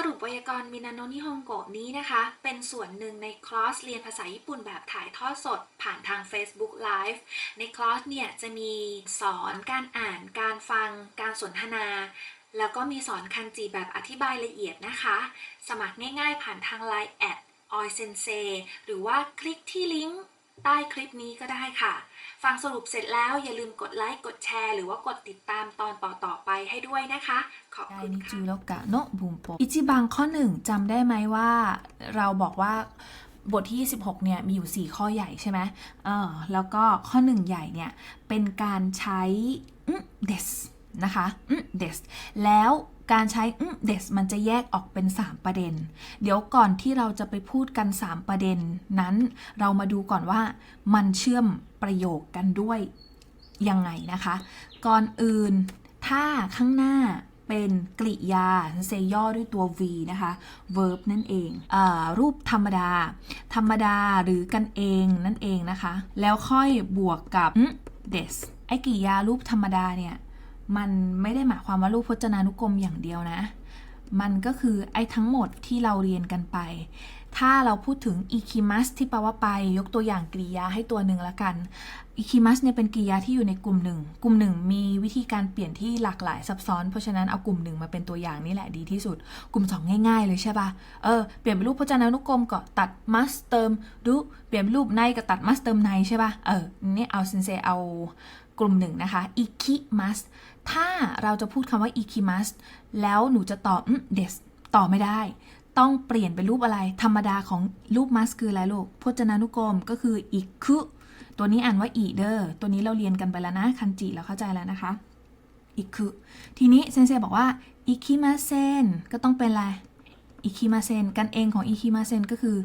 สรุปไวยากรณ์มินาโนะนิฮงโกะนี้นะคะ เป็นส่วนหนึ่งในคลอสเรียนภาษาญี่ปุ่นแบบถ่ายทอดสดผ่านทาง Facebook Live ในคลอสเนี่ยจะมีสอนการอ่าน การฟัง การสนทนา แล้วก็มีสอนคันจิแบบอธิบายละเอียดนะคะ สมัครง่ายๆผ่านทาง Line แอดออยเซนเซหรือว่าคลิกที่ลิงก์ใต้คลิปนี้ก็ได้ค่ะ ฟังสรุปเสร็จแล้วอย่าลืมกดไลค์กดแชร์ หรือว่ากดติดตามตอนต่อๆไปให้ด้วยนะคะ ขอบคุณค่ะจูโรกะโนะบุมโปอิจิบังข้อหนึ่งจำได้ไหมว่าเราบอกว่าบทที่ 26 เนี่ย มีอยู่ 4 ข้อใหญ่ใช่ไหมเออแล้วก็ข้อหนึ่งใหญ่เนี่ย เป็นการใช้เดส นะคะเดสแล้วการใช้เดสมันจะแยกออกเป็น 3 ประเด็น เดี๋ยวก่อนที่เราจะไปพูดกัน 3 ประเด็นนั้น เรามาดูก่อนว่ามันเชื่อมประโยคกันด้วยยังไงนะคะ ก่อนอื่นถ้าข้างหน้าเป็นกริยาเซย่อด้วยตัว v นะคะ verb นั่นเองอรูปธรรมดา ธรรมดาหรือกันเองนั่นเองนะคะ แล้วค่อยบวกกับ des ไอ้กริยารูปธรรมดาเนี่ย มันไม่ได้หมายความว่ารูปพจนานุกรมอย่างเดียวนะ มันก็คือไอ้ทั้งหมดที่เราเรียนกันไป ถ้าเราพูดถึง ikimas ที่แปลว่าไป ยกตัวอย่างกริยาให้ตัวหนึ่งละกัน ikimas เนี่ยเป็นกริยาที่อยู่ในกลุ่มหนึ่ง กลุ่มหนึ่งมีวิธีการเปลี่ยนที่หลากหลายซับซ้อน เพราะฉะนั้นเอากลุ่มหนึ่งมาเป็นตัวอย่างนี่แหละดีที่สุด กลุ่มสองง่ายๆ เลยใช่ปะเออ เปลี่ยนเป็นรูปพจนานุกรมก็ตัด mas เติมดู เปลี่ยนเป็นรูปในก็ตัด mas เติมในใช่ปะเออ นี่เอาเซนเซเอากลุ่มหนึ่งนะคะ ikimas ถ้าเราจะพูดคำว่า ikimas แล้วหนูจะตอบ des ต่อไม่ได้ต้องเปลี่ยนเป็นรูปอะไร ธรรมดาของรูป mas คืออะไรลูก พจนานุกรมก็คือ iku ตัวนี้อ่านว่าอีเดอร์ตัวนี้เราเรียนกันไปแล้วนะ คันจิเราเข้าใจแล้วนะคะ iku ทีนี้เซนเซบอกว่า ikimasen ก็ต้องเป็นอะไร ikimasen กันเองของ ikimasen ก็คือ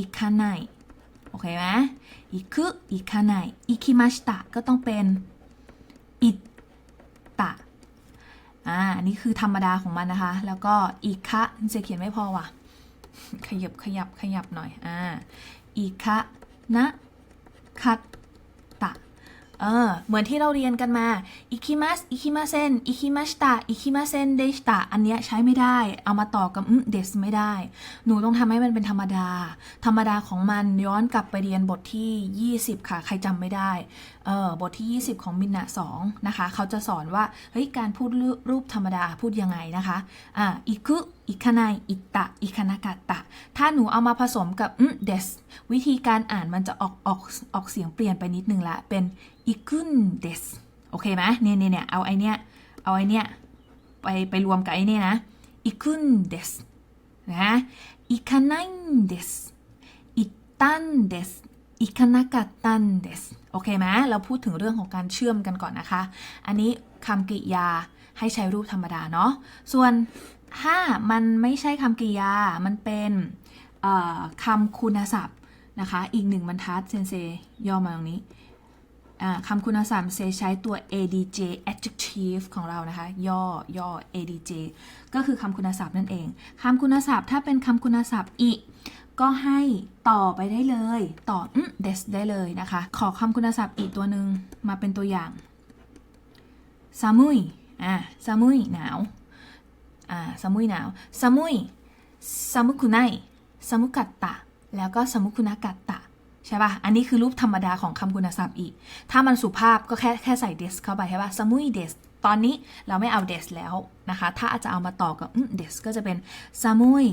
ikanai โอเคไหม iku ikanai ikimashita ก็ต้องเป็น it ตะอ่านนี้คือธรรมดาของมันนะคะ แล้วก็อีคะเจะเขียนไม่พอว่ะ ขยับขยับขยับหน่อยอ่าอีคะนะคัต เออเหมือนที่เราเรียนกันมาอิคิมัสอิคิมาเซนอิคิมาชตะอิคิมาเซนเดชตะอันเนี้ยใช้ไม่ได้ เอามาต่อกับเดสไม่ได้ หนูต้องทำให้มันเป็นธรรมดา ธรรมดาของมันย้อนกลับไปเรียนบทที่ 20 ค่ะ ใครจำไม่ได้เออบทที่ 20 ของมินนะสองนะคะ เขาจะสอนว่าเฮ้ยการพูดรูปธรรมดาพูดยังไงนะคะอ่าอิคุ อิคานายอิตะอิคานากะตะ ถ้าหนูเอามาผสมกับเดสวิธีการอ่านมันจะออกออกออกเสียงเปลี่ยนไปนิดนึงละ เป็นอิคุนเดสโอเคไหมเนี่ยเนี่ยเนี่ยเอาไอเนี้ยเอาไอเนี้ยไปไปรวมกับไอเนี้ยนะอิคุนเดสนะอิคานายเดสอิตันเดสอิคานากะตันเดสโอเคไหมเราพูดถึงเรื่องของการเชื่อมกันก่อนนะคะ อันนี้คำกริยาให้ใช้รูปธรรมดาเนาะส่วน ถ้ามันไม่ใช่คำกริยา มันเป็นคำคุณศัพท์นะคะ อีกหนึ่งบรรทัดเซนเซย่อมาตรงนี้คำคุณศัพท์เซใช้ตัว adj adjective ของเรานะคะ ย่อย่อ adj ก็คือคำคุณศัพท์นั่นเองคำคุณศัพท์ถ้าเป็นคำคุณศัพท์อีก็ให้ต่อไปได้เลย ต่อ des ได้เลยนะคะ ขอคำคุณศัพท์อีกตัวหนึ่งมาเป็นตัวอย่างซามุยอ่าซามุยหนาว อ่าซามุยหนาวซามุยซามุคุไนซามุกัตตะ แล้วก็ซามุคุนากัตตะใช่ป่ะ อันนี้คือรูปธรรมดาของคำคุณศัพท์อีก ถ้ามันสุภาพก็แค่แค่ใส่ des เข้าไปใช่ป่ะซามุย des ตอนนี้เราไม่เอา des แล้วนะคะ ถ้าอาจจะเอามาต่อกับ des ก็จะเป็นซามุย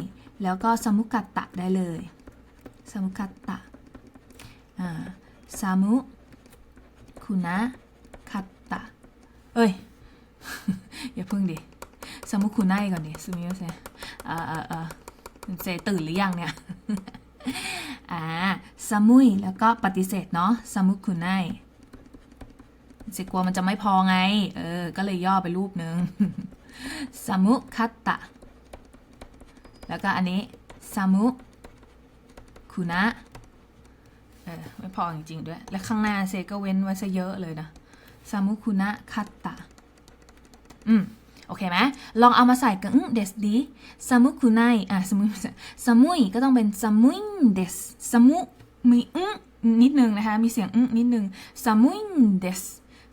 แล้วก็ซามุกัตตะได้เลยซามุกัตตะอ่าซามุคุนะคัตตะ เอ้ย อย่าพึ่งดิ ซามุคุไนก่อนดิซูมิโอเซอ่าอ่าอ่าเซตื่นหรือยังเนี่ยอ่าซามุยแล้วก็ปฏิเสธเนาะซามุคุไนเซกลัวมันจะไม่พอไง เออ ก็เลยย่อไปรูปหนึ่งซามุคัตตะ แล้วก็อันนี้ซามุคุนะเออไม่พอจริงๆด้วย และข้างหน้าเซก็เว้นไว้ซะเยอะเลยนะซามุคุนะคัตตะ อืม อเคไหมลองเอามาใส่กับเดสดีซามุคุไนอะสมุซามุยก็ต้องเป็นซามุยเดสซามุมีอึงนิดนึงนะคะ มีเสียงอึงนิดนึงซามุยเดส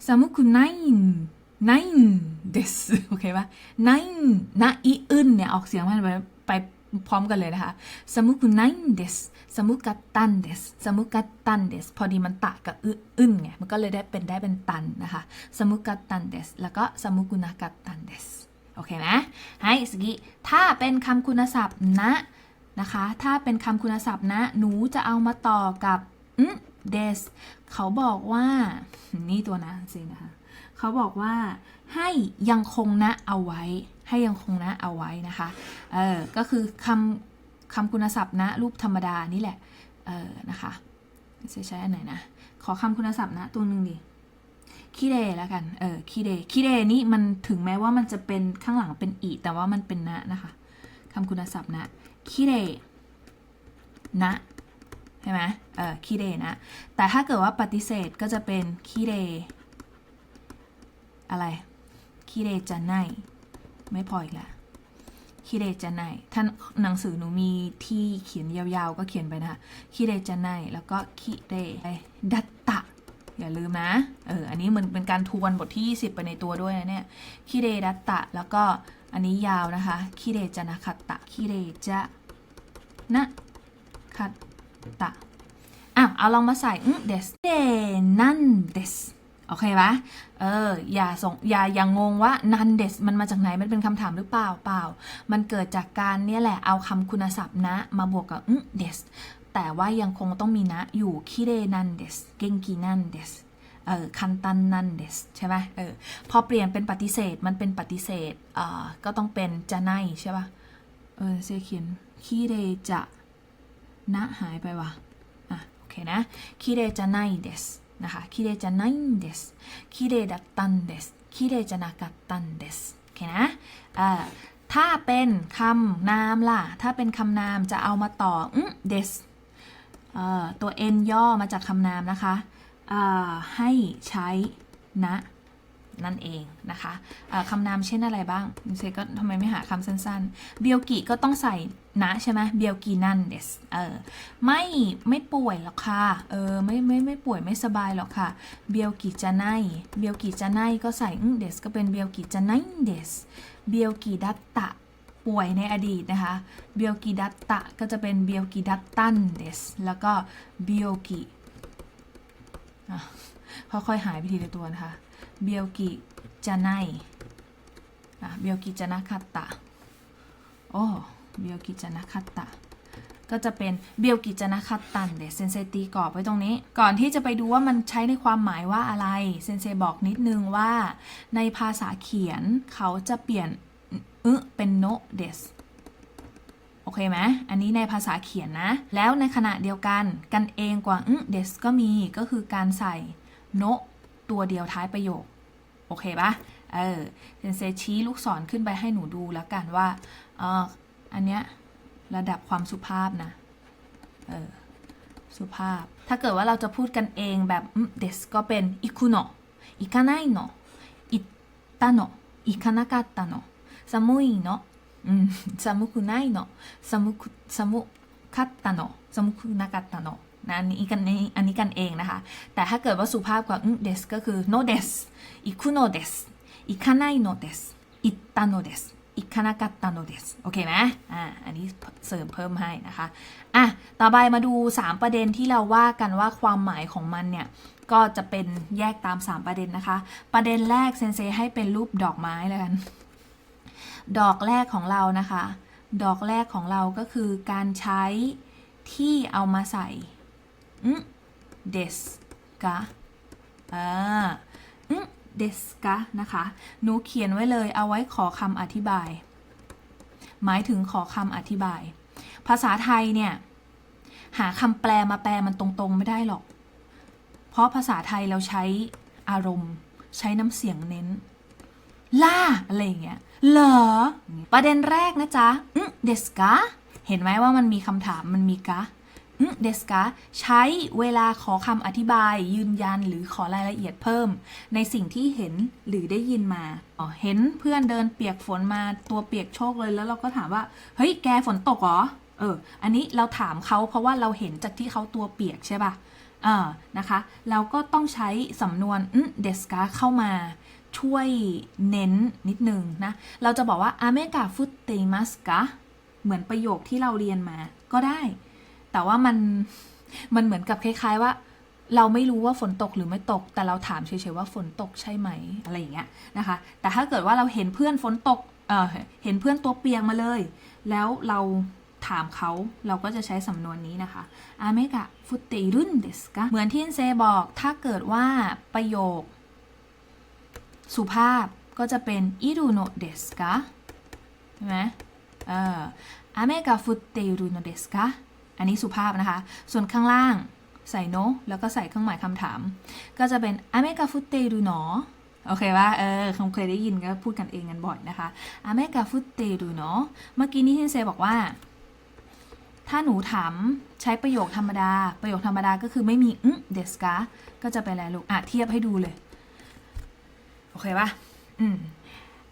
ซามุคุไนไนเดสโอเคปะไนนะอีอึนเนี่ย ออกเสียงมันไปไป พร้อมกันเลยนะคะสมุกุไนเดสสมุกัตตันเดสสมุกัตตันเดสพอดีมันตะกับอึอึนไงมันก็เลยได้เป็นได้เป็นตันนะคะสมุกัตตันเดสแล้วก็สมุกุนากัตตันเดสโอเคไหมให้สกิถ้าเป็นคำคุณศัพท์นะนะคะ ถ้าเป็นคำคุณศัพท์นะ หนูจะเอามาต่อกับเดสเขาบอกว่า นี่ตัวนะสิงนะคะ เขาบอกว่า ให้ยังคงนะเอาไว้ ให้ยังคงนะเอาไว้นะคะ เออ ก็คือคำคำคุณศัพท์นะรูปธรรมดานี่แหละ เออ นะคะจะใช้อันไหนนะ ขอคำคุณศัพท์นะตัวหนึ่งดิคิเดแล้วกัน เออคิเดคิเดนี่มันถึงแม้ว่ามันจะเป็นข้างหลังเป็นอีแต่ว่ามันเป็นนะนะคะคำคุณศัพท์นะคิเดนะใช่ไหมเออคิเดนะ แต่ถ้าเกิดว่าปฏิเสธก็จะเป็นคิเดอะไร คิเรจะไนไม่พออีกละคิเรจะไนท่านหนังสือหนูมีที่เขียนยาวๆ ก็เขียนไปนะคะคิเรจะไนแล้วก็คิเรดัตตะ อย่าลืมนะ เออ อันนี้มันเป็นการทวนบทที่ 20 ไปในตัวด้วยนะเนี่ยคิเรดัตตะ แล้วก็อันนี้ยาวนะคะคิเรจะนะคัตตะคิเรจะนะคัตตะอะเอาลองมาใส่เดสเดนันเดส โอเคปะเออ อย่าส่งอย่าอย่างงงว่านันเดสมันมาจากไหน มันเป็นคำถามหรือเปล่า เปล่า มันเกิดจากการเนี่ยแหละ เอาคำคุณศัพท์นะ มาบวกกับอืมเดส แต่ว่ายังคงต้องมีนะอยู่คิเรนันเดส เกงกินันเดส เออคันตันนันเดสใช่ไหมเออ พอเปลี่ยนเป็นปฏิเสธ มันเป็นปฏิเสธอ่าก็ต้องเป็นจะไนใช่ปะเออเซเขียนคิเรจะนะหายไปว่ะ อะ โอเคนะคิเรจะไนเดส นะคะคิเรจะないんですคิเรだったんですคิเรจะなかったんですโอเคนะอ่าถ้าเป็นคำนามล่ะ ถ้าเป็นคำนามจะเอามาต่ออืม des เอ่อตัว n ย่อมาจากคำนามนะคะอ่าให้ใช้นะ นั่นเองนะคะอ่าคำนามเช่นอะไรบ้างเซก็ทำไมไม่หาคำสั้นๆ เบียวกิก็ต้องใส่นะใช่ไหมเบียวกินั่นเดสเออไม่ไม่ป่วยหรอกค่ะ เออไม่ไม่ไม่ป่วยไม่สบายหรอกค่ะ เบียวกิจะไนเบียวกิจะไนก็ใส่เดสก็เป็นเบียวกิจะไนเดสเบียวกิดัตตะป่วยในอดีตนะคะ เบียวกิดัตตะก็จะเป็นเบียวกิดัตตันเดสแล้วก็เบียวกิอะค่อยๆหายไปทีละตัวนะคะ เบียวกิจะไนอะเบียวกิจนาคัตตะโอ้เบียวกิจนาคัตตะก็จะเป็นเบียวกิจนะคัตตันเดเซนเซตีกรอบไว้ตรงนี้ ก่อนที่จะไปดูว่ามันใช้ในความหมายว่าอะไร เซนเซบอกนิดนึงว่า ในภาษาเขียนเขาจะเปลี่ยนอึเป็นโนเดสโอเคไหมอันนี้ในภาษาเขียนนะ แล้วในขณะเดียวกัน กันเองกว่าอึเดสก็มีก็คือการใส่โน ตัวเดียวท้ายประโยค โอเคปะเออเซนเซชี้ลูกศรขึ้นไปให้หนูดูแล้วกันว่าเอออันเนี้ยระดับความสุภาพนะเออสุภาพ ถ้าเกิดว่าเราจะพูดกันเองแบบเดสก็เป็นอิคุโนะอิคาไนโนะอิตาโนะอิคานากัตตาโนะซามุยโนะอืมซามุคุไนโนะซามุคุซามุคัตตาโนะซามุคุนากัตตาโนะ นะอันนี้กันอันนี้กันเองนะคะ แต่ถ้าเกิดว่าสุภาพกว่าเดสก็คือโนเดสอิคุโนเดสอิคาไนโนเดสอิตาโนเดสอิคานากัตตาโนเดสโอเคไหมอ่าอันนี้เสริมเพิ่มให้นะคะอะต่อไปมาดู 3 ประเด็นที่เราว่ากันว่าความหมายของมันเนี่ย ก็จะเป็นแยกตาม 3 ประเด็นนะคะ ประเด็นแรกเซนเซให้เป็นรูปดอกไม้แล้วกัน ดอกแรกของเรานะคะ ดอกแรกของเราก็คือการใช้ที่เอามาใส่ อืมเดสกะอ่าอืมเดสกะนะคะ หนูเขียนไว้เลยเอาไว้ขอคำอธิบาย หมายถึงขอคำอธิบาย ภาษาไทยเนี่ย หาคำแปลมาแปลมันตรงๆไม่ได้หรอก เพราะภาษาไทยเราใช้อารมณ์ ใช้น้ำเสียงเน้น ล่า อะไรอย่างเงี้ย เหรอ ประเด็นแรกนะจ๊ะอืมเดสกะเห็นไหมว่ามันมีคำถามมันมีกะ เดสกาใช้เวลาขอคำอธิบายยืนยันหรือขอรายละเอียดเพิ่ม ในสิ่งที่เห็นหรือได้ยินมาอ๋อเห็นเพื่อนเดินเปียกฝนมาตัวเปียกโชกเลยแล้วเราก็ถามว่า เฮ้ยแกฝนตกเหรอเออ อันนี้เราถามเขาเพราะว่าเราเห็นจากที่เขาตัวเปียกใช่ป่ะเออนะคะ เราก็ต้องใช้สำนวนเดสกาเข้ามาช่วยเน้นนิดนึงนะ เราจะบอกว่าอเมกาฟุตเตมัสกะเหมือนประโยคที่เราเรียนมาก็ได้ แต่ว่ามันมันเหมือนกับคล้าย ๆ ว่า เราไม่รู้ว่าฝนตกหรือไม่ตก แต่เราถามเฉยๆว่าฝนตกใช่ไหมอะไรอย่างเงี้ยนะคะ แต่ถ้าเกิดว่าเราเห็นเพื่อนฝนตกเออเห็นเพื่อนตัวเปียกมาเลย แล้วเราถามเขาเราก็จะใช้สำนวนนี้นะคะอาเมกะฟุตเตรุนเดสกะเหมือนที่เซบอกถ้าเกิดว่าประโยค สุภาพก็จะเป็นอิรุโนเดสกะใช่ไหมเอออาเมกะฟุตเตรุโนเดสกะ อันนี้สุภาพนะคะ ส่วนข้างล่างใส่โนแล้วก็ใส่เครื่องหมายคำถาม ก็จะเป็นอเมกะฟุตเตรุโนโอเคว่าเออคงเคยได้ยินก็พูดกันเองกันบ่อยนะคะอเมกะฟุตเตรุโนเมื่อกี้นี้ที่เซบอกว่า ถ้าหนูถามใช้ประโยคธรรมดา ประโยคธรรมดาก็คือไม่มีอึเดสกาก็จะเป็นอะไรลูกอะเทียบให้ดูเลย โอเคปะอืม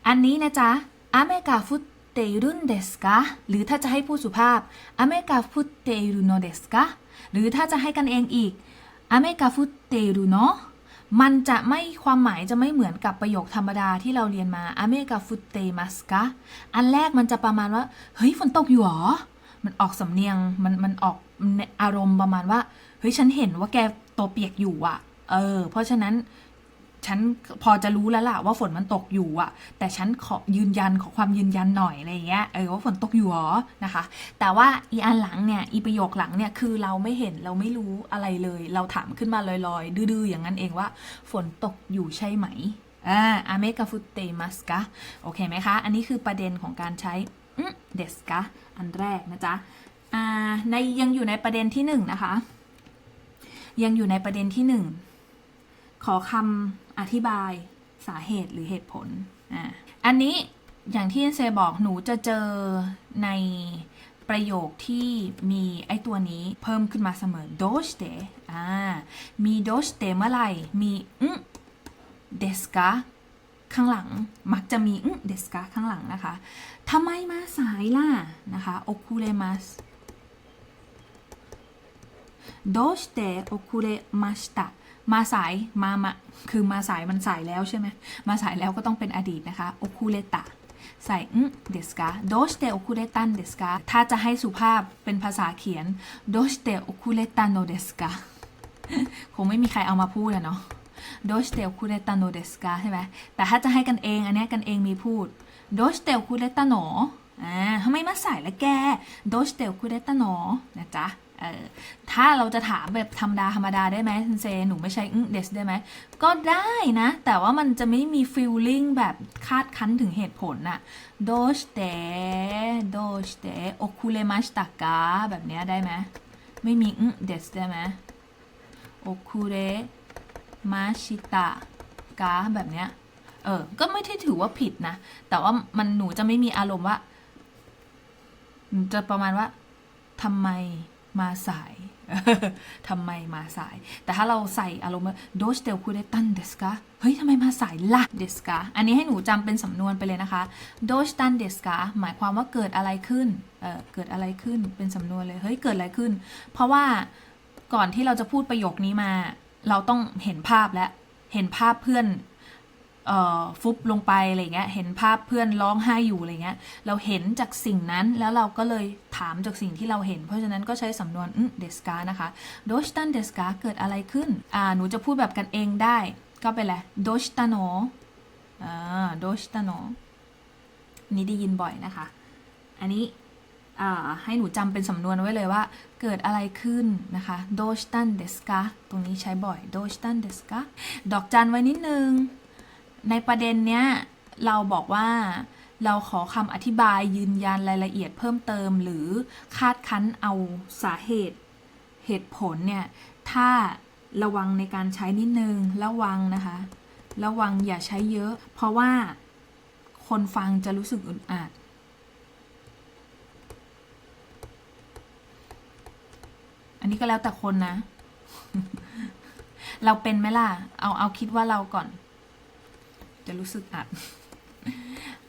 อันนี้นะจ๊ะอเมกาฟุต เตรุนเดสกาหรือถ้าจะให้พูดสุภาพอเมกาฟุตเตรุโนเดสกาหรือถ้าจะให้กันเองอีกอเมกาฟุตเตรุโนมันจะไม่ความหมายจะไม่เหมือนกับประโยคธรรมดาที่เราเรียนมาอเมกาฟุตเตมัสกาอันแรกมันจะประมาณว่า เฮ้ยฝนตกอยู่หรอ มันออกสำเนียง มันมันออกอารมณ์ประมาณว่า เฮ้ยฉันเห็นว่าแกตัวเปียกอยู่อะเออ เพราะฉะนั้น ฉันพอจะรู้แล้วล่ะว่าฝนมันตกอยู่อะแต่ฉันขอยืนยันขอความยืนยันหน่อยอะไรเงี้ยเออว่าฝนตกอยู่หรอนะคะ แต่ว่าอีอันหลังเนี่ยอีประโยคหลังเนี่ยคือเราไม่เห็นเราไม่รู้อะไรเลย เราถามขึ้นมาลอยๆ ดื้อๆอย่างนั้นเองว่า ฝนตกอยู่ใช่ไหมอ่าอเมกาฟุตเตมัสกะโอเคไหมคะ อันนี้คือประเด็นของการใช้เดสกะอันแรกนะจ๊ะอ่าในยังอยู่ในประเด็นที่หนึ่งนะคะ ยังอยู่ในประเด็นที่หนึ่ง ขอคำอธิบายสาเหตุหรือเหตุผลอ่าอันนี้อย่างที่เซบอกหนูจะเจอในประโยคที่มีไอตัวนี้เพิ่มขึ้นมาเสมอโดชเตอ่า มีโดชเตเมื่อไหร่ มีอืเดสกาข้างหลัง มักจะมีอืเดสกาข้างหลังนะคะทำไมมาสายล่ะนะคะโอคูเรมัสโดชเตโอคุเรมาสตะ มาสายมามาคือมาสายมันสายแล้วใช่ไหมมาสายแล้วก็ต้องเป็นอดีตนะคะโอคุเรตะใส่อืเดสกาโดชเตโอคุเรตันเดสกาถ้าจะให้สุภาพเป็นภาษาเขียนโดชเตโอคุเรตันโนเดสกาคงไม่มีใครเอามาพูดอะเนาะโดชเตโอคุเรตันโนเดสกาใช่ไหมแต่ถ้าจะให้กันเอง อันนี้กันเองมีพูดโดชเตโอคุเรตันโนอ่าทำไมมาสายละแกโดชเตโอคุเรตันโนนะจ๊ะ เออถ้าเราจะถามแบบธรรมดาธรรมดาได้ไหมคุณเซหนูไม่ใช่อึ้งเดสได้ไหม ก็ได้นะ แต่ว่ามันจะไม่มีฟีลลิ่งแบบคาดคั้นถึงเหตุผลน่ะโดชเตโดชเตโอคุเลมาสตากาแบบเนี้ยได้ไหมไม่มีอึ้งเดสได้ไหมโอคุเรมาชิตากาแบบเนี้ยเออ ก็ไม่ได้ถือว่าผิดนะ แต่ว่ามันหนูจะไม่มีอารมณ์ว่า จะประมาณว่าทำไม มาสายทำไมมาสาย แต่ถ้าเราใส่อารมณ์ว่าโดชเตลคูเดตันเดสกาเฮ้ยทำไมมาสายล่ะเดสกาอันนี้ให้หนูจำเป็นสำนวนไปเลยนะคะโดชตันเดสกาหมายความว่าเกิดอะไรขึ้นเเกิดอะไรขึ้นเป็นสำนวนเลยเฮ้ยเกิดอะไรขึ้น เพราะว่าก่อนที่เราจะพูดประโยคนี้มา เราต้องเห็นภาพและเห็นภาพเพื่อน ฟุบลงไปอะไรเงี้ยเห็นภาพเพื่อนร้องไห้อยู่อะไรเงี้ยเราเห็นจากสิ่งนั้นแล้วเราก็เลยถามจากสิ่งที่เราเห็น เพราะฉะนั้นก็ใช้สำนวนเดสกานะคะโดชตันเดสกาเกิดอะไรขึ้นอ่าหนูจะพูดแบบกันเองได้ ก็เป็นแหละโดชตาโนอ่าโดชตาโนนี่ได้ยินบ่อยนะคะ อันนี้อ่าให้หนูจำเป็นสำนวนไว้เลยว่า เกิดอะไรขึ้นนะคะโดชตันเดสกาตรงนี้ใช้บ่อยโดชตันเดสกาดอกจันไว้นิดนึง ในประเด็นเนี้ยเราบอกว่าเราขอคำอธิบายยืนยันรายละเอียดเพิ่มเติม หรือคาดคั้นเอาสาเหตุ เหตุผลเนี่ย ถ้าระวังในการใช้นิดนึงระวังนะคะ ระวังอย่าใช้เยอะ เพราะว่าคนฟังจะรู้สึกอึดอัดอันนี้ก็แล้วแต่คนนะ เราเป็นไหมล่ะ เอาเอาคิดว่าเราก่อน จะรู้สึกอัด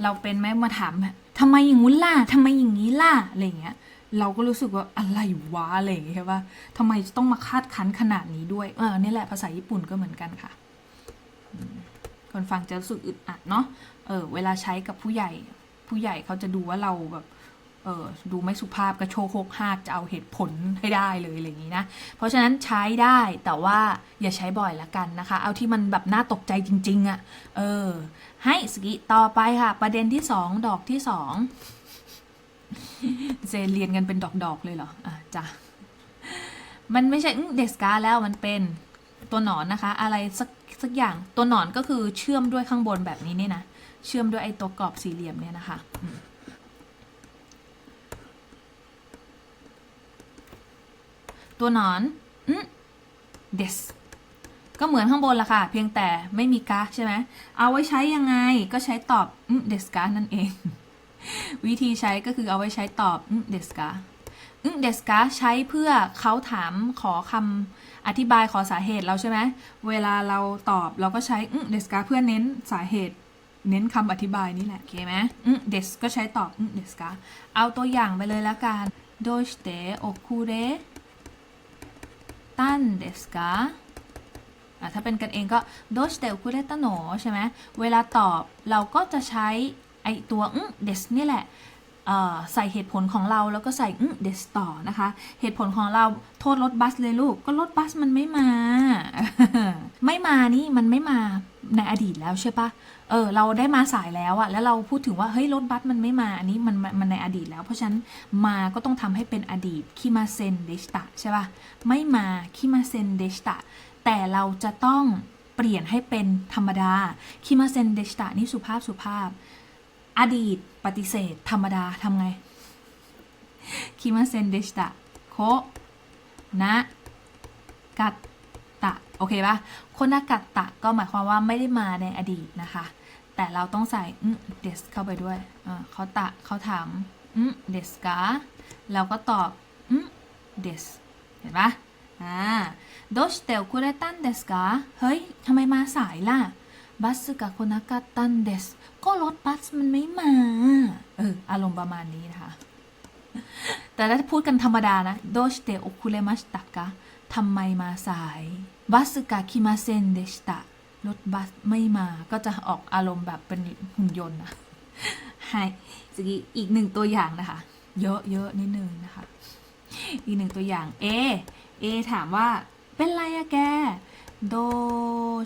เราเป็นไหมมาถามแบบทำไมอย่างงู้นล่ะทำไมอย่างนี้ล่ะอะไรเงี้ย เราก็รู้สึกว่าอะไรวะอะไรอย่างเงี้ยใช่ปะทำไมต้องมาคาดคั้นขนาดนี้ด้วยเออนี่แหละภาษาญี่ปุ่นก็เหมือนกันค่ะคนฟังจะรู้สึกอึดอัดเนาะเออเวลาใช้กับผู้ใหญ่ ผู้ใหญ่เขาจะดูว่าเราแบบ เออดูไม่สุภาพกระโชกโคกหากจะเอาเหตุผลให้ได้เลยอะไรอย่างนี้นะ เพราะฉะนั้นใช้ได้แต่ว่าอย่าใช้บ่อยละกันนะคะ เอาที่มันแบบน่าตกใจจริง ๆอะ่ะ เออ ให้สกิต่อไปค่ะ ประเด็นที่สองดอกที่สองเซเรียนกันเป็นดอกๆเลยเหรอ อะจ้ะ มันไม่ใช่เดสกาแล้วมันเป็นตัวหนอนนะคะ อะไรสักสักอย่างตัวหนอนก็คือเชื่อมด้วยข้างบนแบบนี้เนี่ยนะ เชื่อมด้วยไอ้ตัวกรอบสี่เหลี่ยมเนี่ยนะคะอืม ตัวหนอนอืมเดสก็เหมือนข้างบนละค่ะ เพียงแต่ไม่มีกาใช่ไหมเอาไว้ใช้ยังไงก็ใช้ตอบอืมเดสกานั่นเอง วิธีใช้ก็คือเอาไว้ใช้ตอบอืมเดสกาอืมเดสกาใช้เพื่อเขาถามขอคำอธิบายขอสาเหตุเราใช่ไหมเวลาเราตอบเราก็ใช้อืมเดสกาเพื่อเน้นสาเหตุเน้นคำอธิบายนี่แหละโอเคไหมอืมเดสก็ใช้ตอบอืมเดสกาเอาตัวอย่างไปเลยละกันโดชิเตโอคุเร ตันเดสกาถ้าเป็นกันเองก็โดชเตโอคุเรตโนใช่ไหมเวลาตอบเราก็จะใช้ไอตัวอืมเดสนี่แหละใส่เหตุผลของเราแล้วก็ใส่อืมเดสต่อนะคะ เหตุผลของเราโทษรถบัสเลยลูก ก็รถบัสมันไม่มา ไม่มานี่มันไม่มาในอดีตแล้วใช่ปะ เออเราได้มาสายแล้วอะแล้วเราพูดถึงว่าเฮ้ยรถบัสมันไม่มาอันนี้มันมันในอดีตแล้ว เพราะฉะนั้นมาก็ต้องทำให้เป็นอดีตคิมาเซนเดชตะใช่ปะไม่มาคิมาเซนเดชตะแต่เราจะต้องเปลี่ยนให้เป็นธรรมดาคิมาเซนเดชตะนี่สุภาพสุภาพ อดีตปฏิเสธ ธรรมดาทำไงคิมาเซนเดชตะโคนะกัตตะโอเคปะโคนากัตตะก็หมายความว่าไม่ได้มาในอดีตนะคะ แต่เราต้องใส่เดสเข้าไปด้วยเขาตะเขาถามเดสกาเราก็ตอบเดสเห็นปะอ่าโดชเตลคุเรตันเดสกาเฮ้ยทำไมมาสายล่ะบัสกับคนากัตตันเดสก็รถบัสมันไม่มา เออ อารมณ์ประมาณนี้นะคะ แต่ถ้าพูดกันธรรมดานะ โดชเตโอคุเรมัสตะกะทำไมมาสาย บัสกะคิมาเซนเดชตะ รถบัสไม่มาก็จะออกอารมณ์แบบเป็นหุ่นยนต์นะให้สกีอีกหนึ่งตัวอย่างนะคะ เยอะเยอะนิดนึงนะคะ อีกหนึ่งตัวอย่าง A A ถามว่าเป็นไรอะแกโด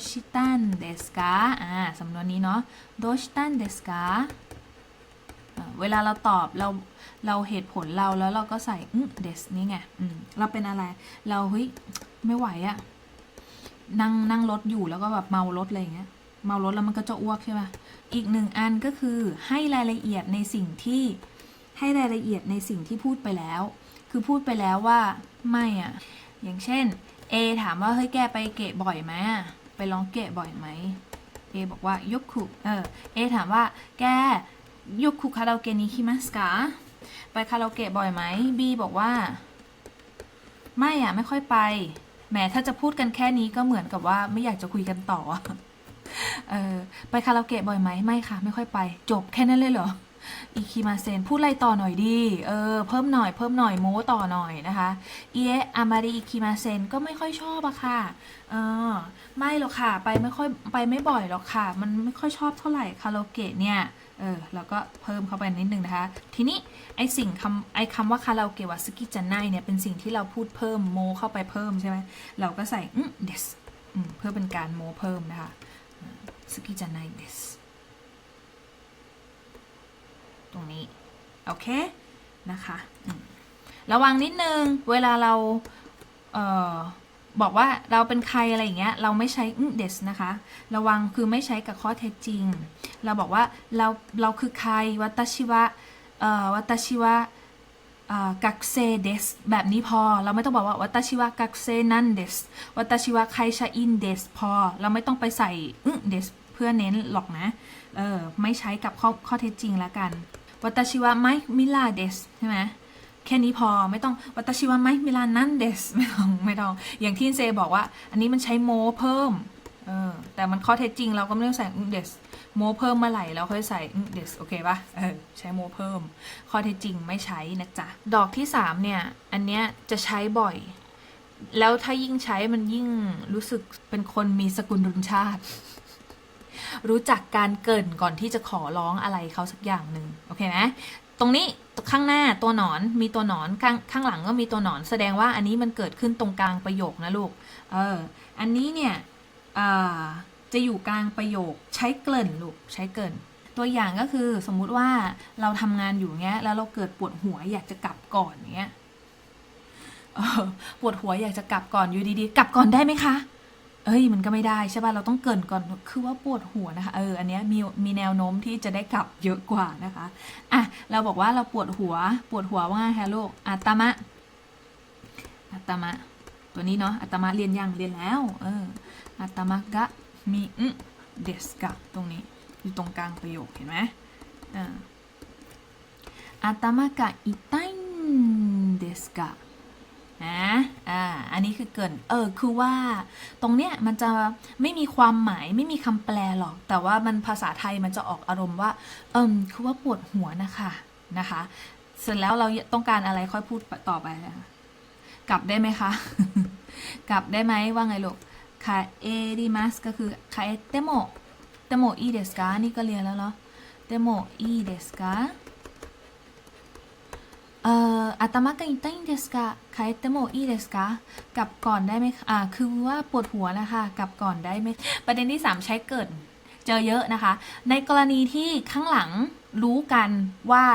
ชิตันเดสกาอ่าสำนวนนี้เนาะโดชิตันเดสกาเวลาเราตอบเราเราเหตุผลเราแล้วเราก็ใส่อืมเดสนี่ไงอืมเราเป็นอะไร เราเฮ้ยไม่ไหวอะ นั่งนั่งรถอยู่แล้วก็แบบเมารถอะไรอย่างเงี้ย เมารถแล้วมันก็จะอ้วกใช่ไหมอีกหนึ่งอันก็คือให้รายละเอียดในสิ่งที่ให้รายละเอียดในสิ่งที่พูดไปแล้ว คือพูดไปแล้วว่าไม่อะอย่างเช่น A ถามว่าเฮ้ยแกไปเกะบ่อยไหมไปร้องเกะบ่อยไหม A บอกว่ายกคุเออ A ถามว่าแกยกคุคาราโอเกะนี้คิมัสกะไปคาราโอเกะบ่อยไหม B บอกว่า ไม่อะไม่ค่อยไป แหมถ้าจะพูดกันแค่นี้ก็เหมือนกับว่าไม่อยากจะคุยกันต่ออะเออไปคาราโอเกะบ่อยไหมไม่ค่ะ ไม่ค่อยไป จบแค่นั้นเลยเหรออีคิมาเซนพูดอะไรต่อหน่อยดี เออ เพิ่มหน่อย เพิ่มหน่อยโม้ต่อหน่อยนะคะเอะอามารีอีคิมาเซนก็ไม่ค่อยชอบอะค่ะ เออ ไม่หรอกค่ะ ไปไม่ค่อยไปไม่บ่อยหรอกค่ะ มันไม่ค่อยชอบเท่าไหร่คาราโอเกะเนี่ย เออแล้วก็เพิ่มเข้าไปนิดนึงนะคะ ทีนี้ไอสิ่งคำไอคำว่าคาราโอเกะวาสกิจันไนเนี่ยเป็นสิ่งที่เราพูดเพิ่มโมเข้าไปเพิ่มใช่ไหมเราก็ใส่อืมเดสเพื่อเป็นการโมเพิ่มนะคะสกิจันไนเดสตรงนี้ โอเค นะคะระวังนิดนึง เวลาเราเอ่อ บอกว่าเราเป็นใครอะไรอย่างเงี้ย เราไม่ใช้เดสนะคะ ระวังคือไม่ใช้กับข้อเท็จจริง เราบอกว่าเราเราคือใครวัตชิวะเอ่อวัตชิวะกักเซเดสแบบนี้พอ เราไม่ต้องบอกว่าวัตชิวะกักเซนันเดสวัตชิวะไคชาอินเดสพอ เราไม่ต้องไปใส่เดสเพื่อเน้นหรอกนะ เออ ไม่ใช้กับข้อข้อเท็จจริงแล้วกันวัตชิวะไมมิลาเดสใช่ไหม แค่นี้พอไม่ต้องวัตชิวะไมมิลานันเดสไม่ต้องไม่ต้อง อย่างที่เซบอกว่า อันนี้มันใช้โมเพิ่มเออแต่มันข้อเท็จจริงเราก็ไม่ต้องใส่เดสโมเพิ่มเมื่อไหร่เราค่อยใส่เดสโอเคปะเออใช้โมเพิ่ม ข้อเท็จจริงไม่ใช้นะจ๊ะ ดอกที่สามเนี่ย อันเนี้ยจะใช้บ่อย แล้วถ้ายิ่งใช้มันยิ่งรู้สึกเป็นคนมีสกุลรุนชาติ รู้จักการเกินก่อนที่จะขอร้องอะไรเขาสักอย่างหนึ่งโอเคไหม รงนี้ข้างหน้าตัวหนอนมีตัวหนอนข้างข้างหลังก็มีตัวหนอน แสดงว่าอันนี้มันเกิดขึ้นตรงกลางประโยคนะลูก เออ อันนี้เนี่ยจะอยู่กลางประโยคใช้เกริ่นลูกใช้เกริ่น ตัวอย่างก็คือสมมุติว่าเราทำงานอยู่เงี้ยแล้วเราเกิดปวดหัวอยากจะกลับก่อนเงี้ยปวดหัวอยากจะกลับก่อนอยู่ดีๆ กลับก่อนได้ไหมคะ เอ้ยมันก็ไม่ได้ใช่ป่ะเราต้องเกินก่อนคือว่าปวดหัวนะคะเอออันเนี้ยมีมีแนวโน้มที่จะได้กลับเยอะกว่านะคะอะเราบอกว่าเราปวดหัวปวดหัวว่าไงคะลูกอัตมะอัตมะ ตัวนี้เนาะอัตมะเรียนยังเรียนแล้วเอออัตมะกะมีอืเดสกะตรงนี้อยู่ตรงกลางประโยคเห็นไหมอ่าอัตมะกะอิไตนเดสกะ นะอ่าอันนี้คือเกินเออคือว่าตรงเนี้ยมันจะไม่มีความหมายไม่มีคำแปลหรอก แต่ว่ามันภาษาไทยมันจะออกอารมณ์ว่า เอิมคือว่าปวดหัวนะคะนะคะ เสร็จแล้วเราต้องการอะไรค่อยพูดต่อไปนะกลับได้ไหมคะ กลับได้ไหมว่าไงลูกคาเอริมัสก็คือคาเอเตโมเตโมอีเดสกานี่ก็เรียนแล้วเนาะเตโมอีเดสกา อ่ตมาเกอิตันเดสกะคาเตโมอีเดสกะกับก่อนได้ไหมอ่าคือว่าปวดหัวนะคะกับก่อนได้ไหมประเด็นที่ 3 ใช้เกิดเจอเยอะนะคะ ในกรณีที่ข้างหลังรู้กันว่า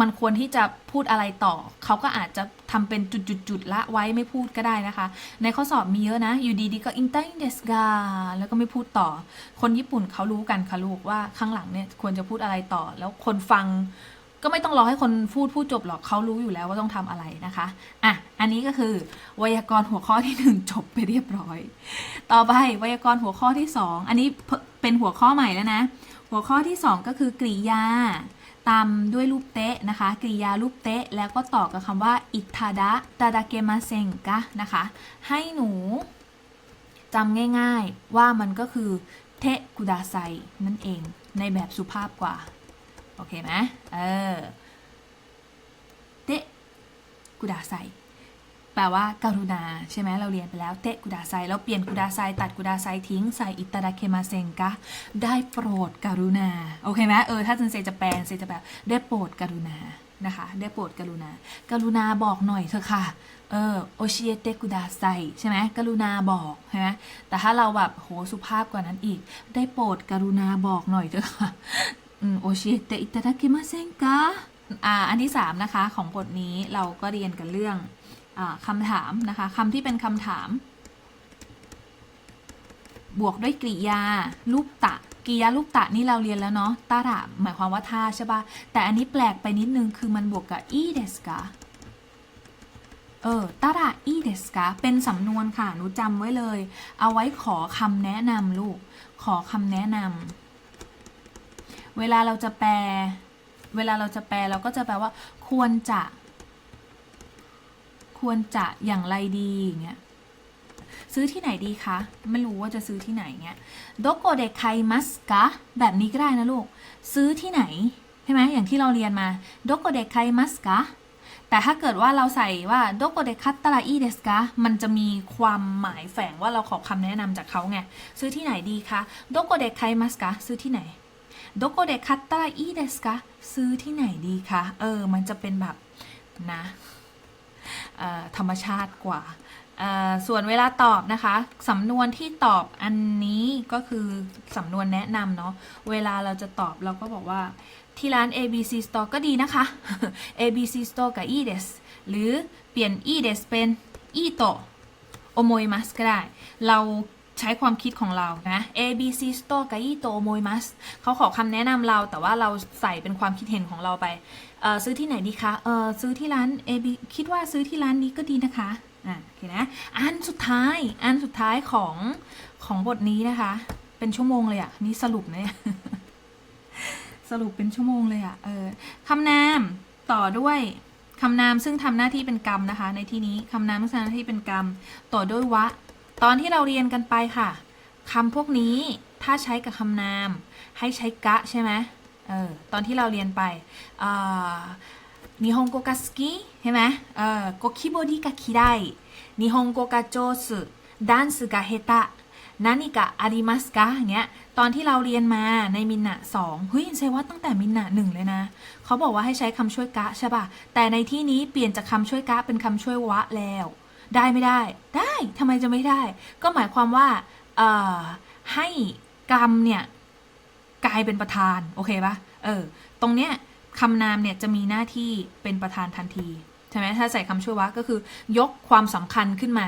มันควรที่จะพูดอะไรต่อ เขาก็อาจจะทำเป็นจุดๆ ๆ ละไว้ไม่พูดก็ได้นะคะ ในข้อสอบมีเยอะนะ อยู่ดีๆ ก็อินเตอร์เดสกาแล้วก็ไม่พูดต่อ คนญี่ปุ่นเขารู้กันค่ะลูกว่าข้างหลังเนี่ยควรจะพูดอะไรต่อ แล้วคนฟัง ก็ไม่ต้องรอให้คนพูดพูดจบหรอกเขารู้อยู่แล้วว่าต้องทำอะไรนะคะอะอันนี้ก็คือไวยากรณ์หัวข้อที่หนึ่งจบไปเรียบร้อย ต่อไปไวยากรณ์หัวข้อที่สองอันนี้เป็นหัวข้อใหม่แล้วนะ หัวข้อที่สองก็คือกริยาตามด้วยรูปเตะนะคะกริยารูปเตะแล้วก็ต่อกับคำว่าอิทาดะตาดาเกมาเซงกะนะคะ ให้หนูจำง่ายๆว่ามันก็คือเทกุดาไซนั่นเองในแบบสุภาพกว่า โอเคไหมเออเตะกุดาไซแปลว่าการุณา ใช่ไหมเราเรียนไปแล้วเตะกุดาไซแล้วเปลี่ยนกุดาไซตัดกุดาไซทิ้งใส่อิตาดาเคมาเซงกะได้โปรดการุณา โอเคไหมเออถ้าเซนเซจะแปลเซจะแปลได้โปรดการุณานะคะ ได้โปรดกรุณา กรุณาบอกหน่อยเถอะค่ะ เออโอชิเอเตกุดาไซใช่ไหมกรุณาบอกใช่ไหมแต่ถ้าเราแบบโหสุภาพกว่านั้นอีก ได้โปรดกรุณาบอกหน่อยเถอะค่ะ อืมโอชิเตอิตาดากิมาเซนกะอ่าอันที่สามนะคะ ของบทนี้เราก็เรียนกันเรื่องอ่าคำถามนะคะคำที่เป็นคำถาม บวกด้วยกริยารูปตะกริยารูปตะนี่เราเรียนแล้วเนาะตาระหมายความว่าท่าใช่ปะแต่อันนี้แปลกไปนิดนึงคือมันบวกกับอีเดสกาเออตาระอีเดสกาเป็นสำนวนค่ะหนูจำไว้เลย เอาไว้ขอคำแนะนำลูก ขอคำแนะนำ เวลาเราจะแปล เวลาเราจะแปลเราก็จะแปลว่า ควรจะ ควรจะอย่างไรดีอย่างเงี้ยซื้อที่ไหนดีคะ ไม่รู้ว่าจะซื้อที่ไหนเงี้ยโดโกเดคไคมัสกะแบบนี้ก็ได้นะลูก ซื้อที่ไหน ใช่ไหมอย่างที่เราเรียนมาโดโกเดคไคมัสกะแต่ถ้าเกิดว่าเราใส่ว่าโดโกเดคัตตาราอีเดสกะมันจะมีความหมายแฝงว่าเราขอคำแนะนำจากเขาไง ซื้อที่ไหนดีคะโดโกเดคไคมัสกะซื้อที่ไหน โดโกเดคัตตาราอีเดสกะซื้อที่ไหนดีคะเออ มันจะเป็นแบบนะธรรมชาติกว่าส่วนเวลาตอบนะคะ สำนวนที่ตอบอันนี้ก็คือสำนวนแนะนำเนาะเวลาเราจะตอบเราก็บอกว่าที่ร้าน ABC Store ก็ดีนะคะ ABC Store กับ e d e s หรือเปลี่ยน e d e s เป็น e t o o m o i m a s ก็ได้ เรา ใช้ความคิดของเรานะ ABC Store กับ e t o o m o i m a s เขาขอคำแนะนำเราแต่ว่าเราใส่เป็นความคิดเห็นของเราไป ซื้อที่ไหนดีคะเออซื้อที่ร้าน AB คิดว่าซื้อที่ร้านนี้ก็ดีนะคะอะโอเคนะอันสุดท้ายอันสุดท้ายของของบทนี้นะคะ เป็นชั่วโมงเลยอะนี่สรุปเนี่ยสรุปเป็นชั่วโมงเลยอะเออคำนามต่อด้วยคำนามซึ่งทำหน้าที่เป็นกรรมนะคะ ในที่นี้คำนามซึ่งทำหน้าที่เป็นกรรม ต่อด้วยวะ ตอนที่เราเรียนกันไปค่ะ คำพวกนี้ถ้าใช้กับคำนาม ให้ใช้กะใช่ไหมเออตอนที่เราเรียนไปนิฮงโกกาสกิใช่ไหมเออโกคิโบดิกาคิไดนิฮงโกกะโจสึดันสึกาเฮตะนานิกะอาริมัสกะอย่างเงี้ย ตอนที่เราเรียนมาในมินะสองเฮ้ยใช่ว่าตั้งแต่มินะหนึ่งเลยนะ เขาบอกว่าให้ใช้คำช่วยกะใช่ป่ะ แต่ในที่นี้เปลี่ยนจากคำช่วยกะเป็นคำช่วยวะแล้ว ได้ไม่ได้ ได้ทำไมจะไม่ได้ ก็หมายความว่าเอ่อให้กรรมเนี่ยกลายเป็นประธาน โอเคปะเออ ตรงเนี้ยคำนามเนี่ยจะมีหน้าที่เป็นประธานทันที ใช่ไหมถ้าใส่คำช่วยวะก็คือยกความสำคัญขึ้นมา